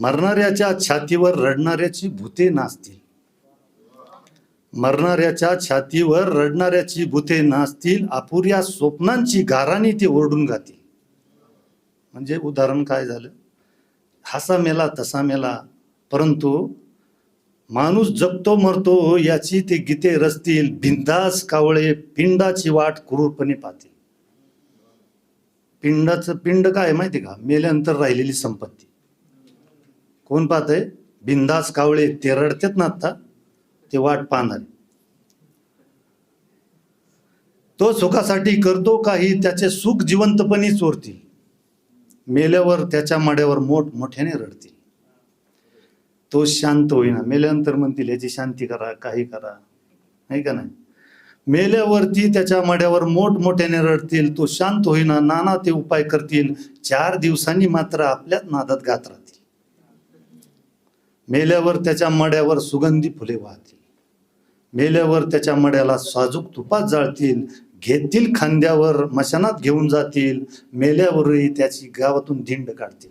मरणाऱ्याच्या छातीवर रडणाऱ्याची भूते नाचतील. मरणाऱ्याच्या छातीवर रडणाऱ्याची भूते नाचतील. अपुऱ्या स्वप्नांची गाराणी ते ओरडून गातील. म्हणजे उदाहरण काय झालं? हसा मेला तसा मेला. परंतु माणूस जगतो मरतो याची ते गीते रचतील. बिंदास कावळे पिंडाची वाट क्रूरपणे पाहतील. पिंडाचं पिंड काय आहे माहिती का? मेल्यानंतर राहिलेली संपत्ती. कोण पाहतंय? बिंदास कावळे ते रडतात ना आता ते वाट पाहणार. तो सुखासाठी करतो काही त्याचे सुख जिवंतपणी चोरतील मेल्यावर त्याच्या माड्यावर मोठ मोठ्याने रडतील. तो शांत होईना. मेल्यानंतर म्हणतील याची शांती करा काही करा. नाही का नाही? मेल्यावरती त्याच्या माड्यावर मोठमोठ्याने रडतील. तो शांत होईना. नाना ते उपाय करतील. चार दिवसांनी मात्र आपल्याच नादात गात राहतील. मेल्यावर त्याच्या मड्यावर सुगंधी फुले वाहतील. मेल्यावर त्याच्या मड्याला साजूक तुपात जाळतील. घेतील खांद्यावर मशानात घेऊन जातील. मेल्यावरही त्याची गावातून धिंड काढतील.